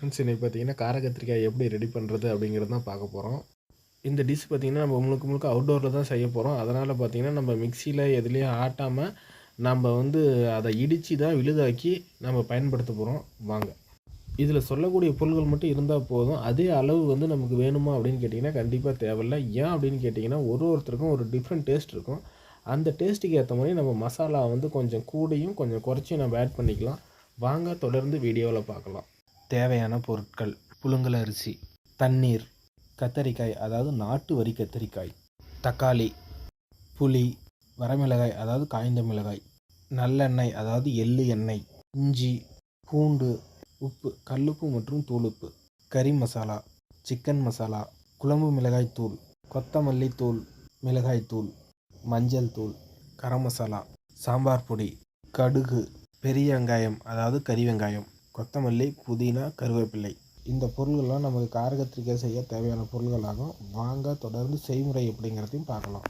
Friends இன்றைக்கி பார்த்தீங்கன்னா கார கத்திரிக்காய் எப்படி ரெடி பண்ணுறது அப்படிங்கிறது தான் பார்க்க போகிறோம் இந்த டிஷ் பார்த்திங்கன்னா நம்ம முழுக்க முழுக்க அவுட்டோரில் தான் செய்ய போகிறோம் அதனால் பார்த்திங்கன்னா நம்ம மிக்சியில் எதுலேயும் ஆட்டாமல் நம்ம வந்து அதை இடித்து தான் விழுதாக்கி நம்ம பயன்படுத்த போகிறோம் வாங்க. இதில் சொல்லக்கூடிய பொருள்கள் மட்டும் இருந்தால் போதும். அதே அளவு வந்து நமக்கு வேணுமா அப்படின்னு கேட்டிங்கன்னா கண்டிப்பாக தேவையில்ல. ஏன் அப்படின்னு கேட்டிங்கன்னா ஒரு ஒருத்தருக்கும் ஒரு டிஃப்ரெண்ட் டேஸ்ட் இருக்கும். அந்த டேஸ்ட்டுக்கு ஏற்ற மாதிரி நம்ம மசாலா வந்து கொஞ்சம் கூடையும் கொஞ்சம் குறைச்சியும் நம்ம ஆட் பண்ணிக்கலாம். வாங்க தொடர்ந்து வீடியோவில் பார்க்கலாம். தேவையான பொருட்கள் புழுங்கல் அரிசி தண்ணீர் கத்தரிக்காய் அதாவது நாட்டு வரி கத்தரிக்காய் தக்காளி புளி வரமிளகாய் அதாவது காய்ந்த மிளகாய் நல்லெண்ணெய் அதாவது எள்ளு எண்ணெய் இஞ்சி பூண்டு உப்பு கல்லுப்பு மற்றும் தூளுப்பு கறி மசாலா சிக்கன் மசாலா குழம்பு மிளகாய் தூள் கொத்தமல்லி தூள் மிளகாய் தூள் மஞ்சள் தூள் கரம் மசாலா சாம்பார் பொடி கடுகு பெரிய வெங்காயம் அதாவது கறி வெங்காயம். கொத்தமல்லி புதினா கருவேப்பிலை. இந்த பொருள்கள்லாம் நமக்கு காரகத்திரிக்கை செய்ய தேவையான பொருள்களாகும். வாங்க தொடர்ந்து செய்முறை எப்படிங்கிறதையும் பார்க்கலாம்.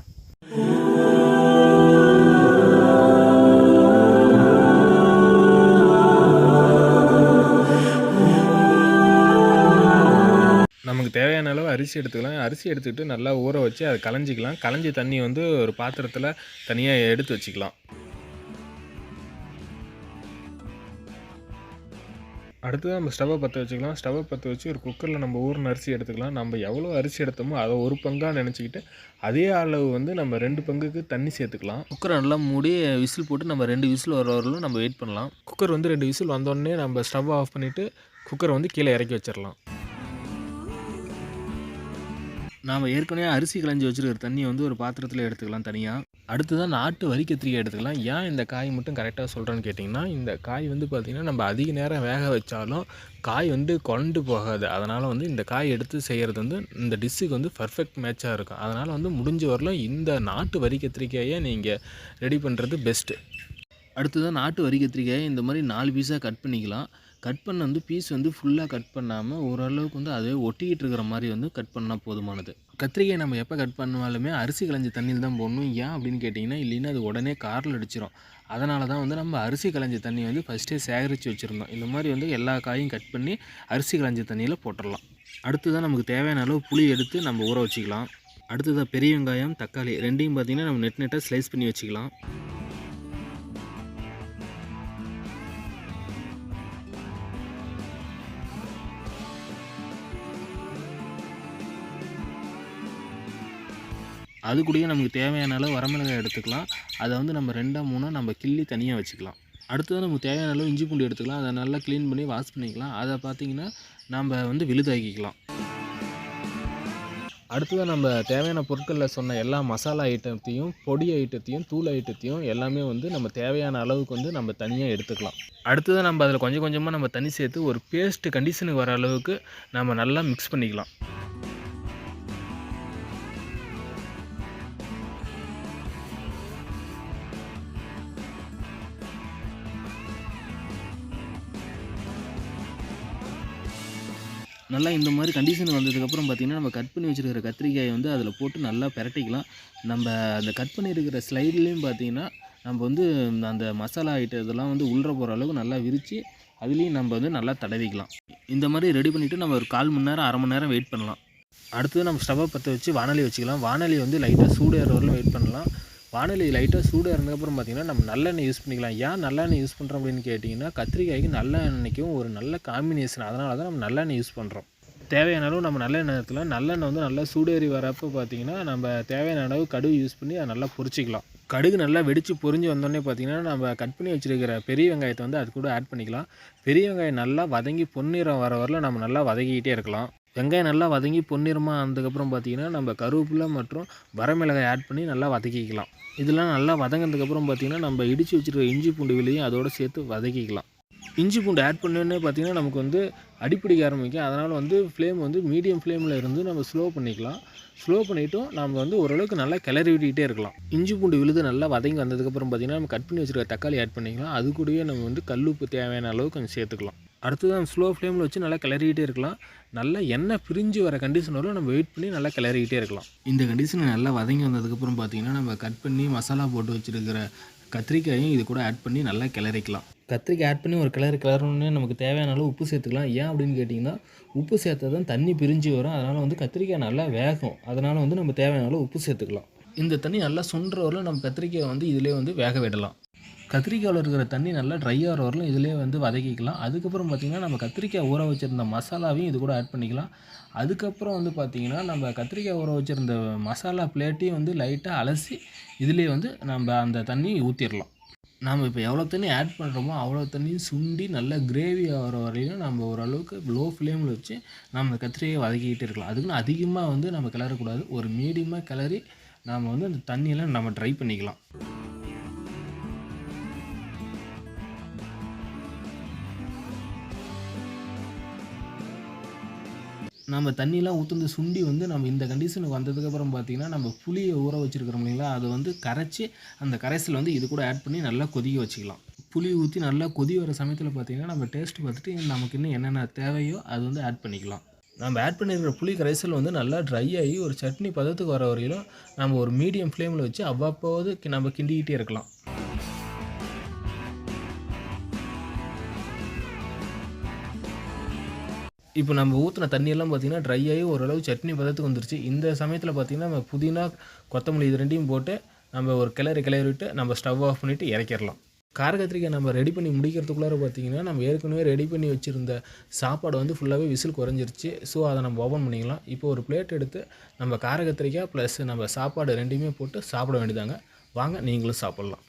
நமக்கு தேவையான அளவு அரிசி எடுத்துக்கலாம். அரிசி எடுத்துக்கிட்டு நல்லா ஊற வச்சு அதை களைஞ்சிக்கலாம். களைஞ்சி தண்ணி வந்து ஒரு பாத்திரத்தில் தனியாக எடுத்து வச்சுக்கலாம். அடுத்தது நம்ம ஸ்டவ்வை பற்ற வச்சுக்கலாம். ஸ்டவ்வை பற்ற வச்சு ஒரு குக்கரில் நம்ம ஊர்ன அரிசி எடுத்துக்கலாம். நம்ம எவ்வளோ அரிசி எடுத்தோமோ அதை ஒரு பங்காக நினச்சிக்கிட்டு அதே அளவு வந்து நம்ம ரெண்டு பங்குக்கு தண்ணி சேர்த்துக்கலாம். குக்கரை நல்லா மூடி விசில் போட்டு நம்ம ரெண்டு விசில் வர வரலும் நம்ம வெயிட் பண்ணலாம். குக்கர் வந்து ரெண்டு விசில் வந்தோடனே நம்ம ஸ்டவ் ஆஃப் பண்ணிவிட்டு குக்கரை வந்து கீழே இறக்கி வச்சிடலாம் நாம் ஏற்கனவே அரிசி களைஞ்சி வச்சுருக்கிற தண்ணியை வந்து ஒரு பாத்திரத்தில் எடுத்துக்கலாம் தனியாக அடுத்ததான் நாட்டு வரி கத்திரிக்காய் எடுத்துக்கலாம். ஏன் இந்த காய் மட்டும் கரெக்டாக சொல்கிறேன்னு கேட்டிங்கன்னா இந்த காய் வந்து பார்த்திங்கன்னா நம்ம அதிக நேரம் வேக வச்சாலும் காய் வந்து கொண்டு போகாது. அதனால் வந்து இந்த காய் எடுத்து செய்கிறது வந்து இந்த டிஷ்ஷுக்கு வந்து பர்ஃபெக்ட் மேட்சாக இருக்கும். அதனால் வந்து முடிஞ்ச வரலும் இந்த நாட்டு வரி கத்திரிக்காயை நீங்கள் ரெடி பண்ணுறது பெஸ்ட்டு அடுத்ததான் நாட்டு வரி கத்திரிக்காயை இந்த மாதிரி நாலு பீஸாக கட் பண்ணிக்கலாம். கட் பண்ண வந்து பீஸ் வந்து ஃபுல்லாக கட் பண்ணாமல் ஓரளவுக்கு வந்து அதே ஒட்டிக்கிட்டு இருக்கிற மாதிரி வந்து கட் பண்ணால் போதுமானது. கத்திரிக்காய் நம்ம எப்போ கட் பண்ணாலுமே அரிசி களைஞ்ச தண்ணியில் தான் போடணும். ஏன் அப்படின்னு கேட்டிங்கன்னா இல்லைன்னா அது உடனே காரில் அடிச்சிடும் அதனால தான் வந்து நம்ம அரிசி களைஞ்ச தண்ணி வந்து ஃபஸ்ட்டே சேகரித்து வச்சுருந்தோம் இந்த மாதிரி வந்து எல்லா காயும் கட் பண்ணி அரிசி களைஞ்ச தண்ணியில் போட்டுடலாம். அடுத்ததான் நமக்கு தேவையான அளவு புளி எடுத்து நம்ம ஊற வச்சுக்கலாம். அடுத்ததாக பெரிய வெங்காயம் தக்காளி ரெண்டையும் பார்த்திங்கன்னா நம்ம நெட் நெட்டாக ஸ்லைஸ் பண்ணி வச்சுக்கலாம். அது கூடயே நமக்கு தேவையான அளவு வரமிளகாய் எடுத்துக்கலாம். அதை வந்து நம்ம ரெண்டாக மூணாக நம்ம கிள்ளி தனியாக வச்சுக்கலாம். அடுத்தது நமக்கு தேவையான அளவு இஞ்சி பூண்டு எடுத்துக்கலாம். அதை நல்லா க்ளீன் பண்ணி வாஷ் பண்ணிக்கலாம். அதை பார்த்திங்கன்னா நம்ம வந்து விழுதாக்கிக்கலாம். அடுத்ததாக நம்ம தேவையான பொருட்களில் சொன்ன எல்லா மசாலா ஐட்டத்தையும் பொடி ஐட்டத்தையும் தூள் ஐட்டத்தையும் எல்லாமே வந்து நம்ம தேவையான அளவுக்கு வந்து நம்ம தனியாக எடுத்துக்கலாம். அடுத்தது நம்ம அதில் கொஞ்சம் கொஞ்சமாக நம்ம தண்ணி சேர்த்து ஒரு பேஸ்ட்டு கண்டிஷனுக்கு வர அளவுக்கு நம்ம நல்லா மிக்ஸ் பண்ணிக்கலாம். நல்லா இந்த மாதிரி கண்டிஷன் வந்ததுக்கப்புறம் பார்த்திங்கன்னா நம்ம கட் பண்ணி வச்சுருக்கிற கத்திரிக்காயை வந்து அதில் போட்டு நல்லா பிரட்டிக்கலாம். நம்ம அந்த கட் பண்ணியிருக்கிற ஸ்லைட்லேயும் பார்த்திங்கன்னா நம்ம வந்து அந்த மசாலா ஐட்டம் இதெல்லாம் வந்து உள்ள போகிற அளவுக்கு நல்லா விரித்து அதுலேயும் நம்ம வந்து நல்லா தடவிக்கலாம். இந்த மாதிரி ரெடி பண்ணிவிட்டு நம்ம ஒரு கால் மணி நேரம் அரை மணி நேரம் வெயிட் பண்ணலாம். அடுத்தது நம்ம ஸ்டவ்வை பற்ற வச்சு வானொலி வச்சுக்கலாம். வானொலி வந்து லைட்டாக சூடேற வரலும் வெயிட் பண்ணலாம். வானிலை லைட்டாக சூடு இருந்ததுக்கப்புறம் பார்த்திங்கன்னா நம்ம நல்லெண்ணெய் யூஸ் பண்ணிக்கலாம். ஏன் நல்லெண்ணெய் யூஸ் பண்ணுறோம் அப்படின்னு கேட்டிங்கன்னா கத்திரிக்காய்க்கு நல்லெண்ணெய்க்கும் ஒரு நல்ல காம்பினேஷன் அதனால தான் நம்ம நல்லெண்ணெய் யூஸ் பண்ணுறோம் தேவையான அளவு நம்ம நல்லெண்ணெய் நேரத்தில் நல்லெண்ணெய் வந்து நல்லா சூடேறி வரப்போ பார்த்திங்கன்னா நம்ம தேவையான அளவு கடுகு யூஸ் பண்ணி அதை நல்லா பொரிச்சிக்கலாம். கடுகு நல்லா வெடித்து பொரிஞ்சு வந்தோடனே பார்த்திங்கன்னா நம்ம கட் பண்ணி வச்சுருக்கிற பெரிய வெங்காயத்தை வந்து அது கூட ஆட் பண்ணிக்கலாம். பெரிய வெங்காயம் நல்லா வதங்கி பொன்னிறம் வர வரல நம்ம நல்லா வதக்கிக்கிட்டே இருக்கலாம். வெங்காயம் நல்லா வதங்கி பொன்னிறமாக ஆனதுக்கப்புறம் பார்த்திங்கன்னா நம்ம கருவேப்பிலை மற்றும் வரமிளகாய் ஆட் பண்ணி நல்லா வதக்கிக்கலாம். இதெல்லாம் நல்லா வதங்கினதுக்கப்புறம் பார்த்திங்கன்னா நம்ம இடித்து வச்சுருக்க இஞ்சி பூண்டு விலையும் அதோடு சேர்த்து வதக்கிக்கலாம். இஞ்சி பூண்டு ஆட் பண்ணோன்னே பார்த்திங்கன்னா நமக்கு வந்து அடிப்பிடிக்க ஆரம்பிக்கும். அதனால் வந்து ஃப்ளேம் வந்து மீடியம் ஃப்ளேமில் இருந்து நம்ம ஸ்லோ பண்ணிக்கலாம். ஸ்லோ பண்ணிவிட்டும் நம்ம வந்து ஓரளவுக்கு நல்லா கிளறி விட்டுக்கிட்டே இருக்கலாம். இஞ்சி பூண்டு விழுது நல்லா வதங்கி வந்ததுக்கப்புறம் பார்த்திங்கன்னா நம்ம கட் பண்ணி வச்சுருக்க தக்காளி ஆட் பண்ணிக்கலாம். அது கூடயே நம்ம வந்து கல்லுப்பு தேவையான அளவு கொஞ்சம் சேர்த்துக்கலாம். அடுத்தது ஸ்லோ ஃப்ளேமில் வச்சு நல்லா கிளறிக்கிட்டே இருக்கலாம். நல்லா எண்ணெய் பிரிஞ்சு வர கண்டிஷன் வரும் நம்ம வெயிட் பண்ணி நல்லா கிளறிக்கிட்டே இருக்கலாம். இந்த கண்டிஷனை நல்லா வதங்கி வந்ததுக்கப்புறம் பார்த்திங்கன்னா நம்ம கட் பண்ணி மசாலா போட்டு வச்சுருக்கிற கத்திரிக்காயும் இது கூட ஆட் பண்ணி நல்லா கிளறிக்கலாம். கத்திரிக்காய் ஆட் பண்ணி ஒரு கிளறு கிளறணுன்னே நமக்கு தேவையான அளவு உப்பு சேர்த்துக்கலாம். ஏன் அப்படின்னு கேட்டிங்கன்னா உப்பு சேர்த்தா தான் தண்ணி பிரிஞ்சு வரும். அதனால் வந்து கத்திரிக்காய் நல்லா வேகும். அதனால் வந்து நம்ம தேவையான அளவு உப்பு சேர்த்துக்கலாம். இந்த தண்ணி நல்லா சுண்டுற வரல நம்ம கத்திரிக்காயை வந்து இதிலே வந்து வேக விடலாம். கத்திரிக்காயில் இருக்கிற தண்ணி நல்லா ட்ரை ஆகிற வரலும் இதிலே வந்து வதக்கிக்கலாம். அதுக்கப்புறம் பார்த்திங்கன்னா நம்ம கத்திரிக்காய் ஊற வச்சுருந்த மசாலாவையும் இது கூட ஆட் பண்ணிக்கலாம். அதுக்கப்புறம் வந்து பார்த்திங்கன்னா நம்ம கத்திரிக்காய் ஊற வச்சுருந்த மசாலா பிளேட்டையும் வந்து லைட்டாக அலசி இதிலே வந்து நம்ம அந்த தண்ணி ஊற்றிடலாம் நாம் இப்போ எவ்வளோ தண்ணி ஆட் பண்ணுறோமோ அவ்வளோ தண்ணியும் சுண்டி நல்லா கிரேவி ஆகிற வரையிலும் நம்ம ஓரளவுக்கு லோ ஃப்ளேமில் வச்சு நம்ம கத்திரியை வதக்கிக்கிட்டு இருக்கலாம். அதுக்குன்னு அதிகமாக வந்து நம்ம கிளறக்கூடாது. ஒரு மீடியமாக கிளறி நாம் வந்து அந்த தண்ணியெல்லாம் நம்ம ட்ரை பண்ணிக்கலாம். நம்ம தண்ணியெலாம் ஊற்றுந்து சுண்டி வந்து நம்ம இந்த கண்டிஷனுக்கு வந்ததுக்கப்புறம் பார்த்திங்கன்னா நம்ம புளியை ஊற வச்சுருக்கிறோம் இல்லைங்களா? அதை வந்து கரைச்சி அந்த கரைசல் வந்து இது கூட ஆட் பண்ணி நல்லா கொதிக்க வச்சுக்கலாம். புளி ஊற்றி நல்லா கொதி வர சமயத்தில் பார்த்திங்கன்னா நம்ம டேஸ்ட் பார்த்துட்டு நமக்கு இன்னும் என்னென்ன தேவையோ அது வந்து ஆட் பண்ணிக்கலாம். நம்ம ஆட் பண்ணியிருக்கிற புளி கரைசல் வந்து நல்லா ட்ரை ஆகி ஒரு சட்னி பதத்துக்கு வர வரையிலும் நம்ம ஒரு மீடியம் ஃப்ளேமில் வச்சு அவ்வப்போது கி- நம்ம கிண்டிக்கிட்டே இருக்கலாம். இப்போ நம்ம ஊற்றின தண்ணியெல்லாம் பார்த்திங்கன்னா ட்ரை ஆகி ஓரளவு சட்னி பதத்துக்கு வந்துருச்சு. இந்த சமயத்தில் பார்த்திங்கன்னா நம்ம புதினா கொத்தமல்லி இது ரெண்டையும் போட்டு நம்ம ஒரு கிளறி கிளறிவிட்டு நம்ம ஸ்டவ் ஆஃப் பண்ணிவிட்டு இறக்கிடலாம். கார கத்திரிக்காய் நம்ம ரெடி பண்ணி முடிக்கிறதுக்குள்ளார பார்த்திங்கன்னா நம்ம ஏற்கனவே ரெடி பண்ணி வச்சுருந்த சாப்பாடு வந்து ஃபுல்லாகவே விசில் குறைஞ்சிருச்சு. ஸோ அதை நம்ம ஓப்பன் பண்ணிக்கலாம். இப்போ ஒரு பிளேட் எடுத்து நம்ம கார கத்திரிக்காய் ப்ளஸ் நம்ம சாப்பாடு ரெண்டையுமே போட்டு சாப்பிட வேண்டியதாங்க வாங்க நீங்களும் சாப்பிட்லாம்.